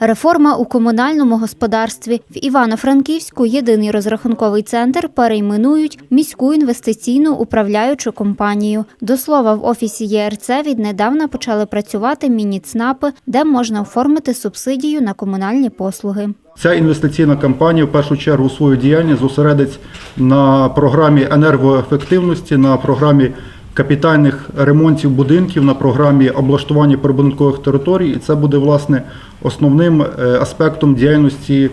Реформа у комунальному господарстві в Івано-Франківську єдиний розрахунковий центр перейменують міську інвестиційну управляючу компанію. До слова, в офісі ЄРЦ віднедавна почали працювати міні-ЦНАПи, де можна оформити субсидію на комунальні послуги. Ця інвестиційна кампанія в першу чергу свою діяльність зосередить на програмі енергоефективності, на програмі капітальних ремонтів будинків, на програмі облаштування прибудинкових територій. І це буде власне основним е, аспектом діяльності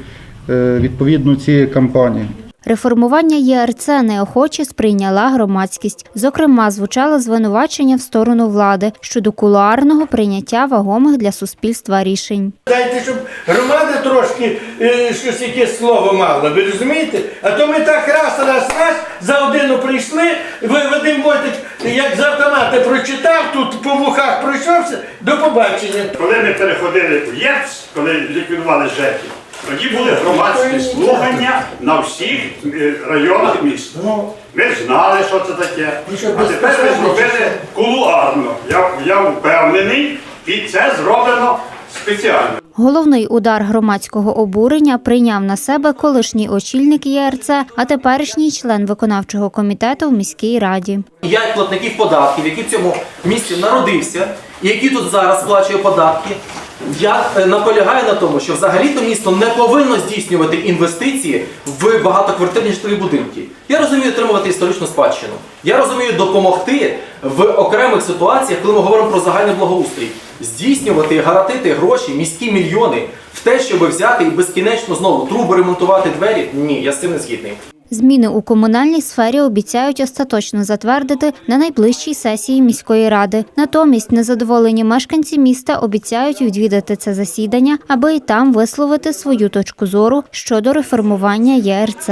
е, відповідно цієї кампанії. Реформування ЄРЦ неохоче сприйняла громадськість. Зокрема, звучало звинувачення в сторону влади щодо кулуарного прийняття вагомих для суспільства рішень. Дайте, щоб громада трошки е, щось якесь слово мала, ви розумієте? А то ми так раз, раз, раз за годину прийшли, ви Вадим Войтич, як з автомата прочитав, тут по вухах пройшовся, до побачення. Коли ми переходили в ЄРЦ, коли ліквідували ЖЕКи, тоді були громадські слухання на всіх е, районах міста. Ми знали, що це таке. А тепер ми зробили кулуарно. Я, я впевнений, і це зроблено спеціально. Головний удар громадського обурення прийняв на себе колишній очільник ЄРЦ, а теперішній член виконавчого комітету в міській раді. Я як платників податків, який в цьому місті народився, і який тут зараз сплачує податки, я е, наполягаю на тому, що взагалі-то місто не повинно здійснювати інвестиції в багатоквартирні житлові будинки. Я розумію отримувати історичну спадщину. Я розумію допомогти в окремих ситуаціях, коли ми говоримо про загальний благоустрій, здійснювати і гарантити гроші, міські мільйони в те, щоб взяти і безкінечно знову труби ремонтувати двері. Ні, я з цим не згідний. Зміни у комунальній сфері обіцяють остаточно затвердити на найближчій сесії міської ради. Натомість незадоволені мешканці міста обіцяють відвідати це засідання, аби й там висловити свою точку зору щодо реформування ЄРЦ.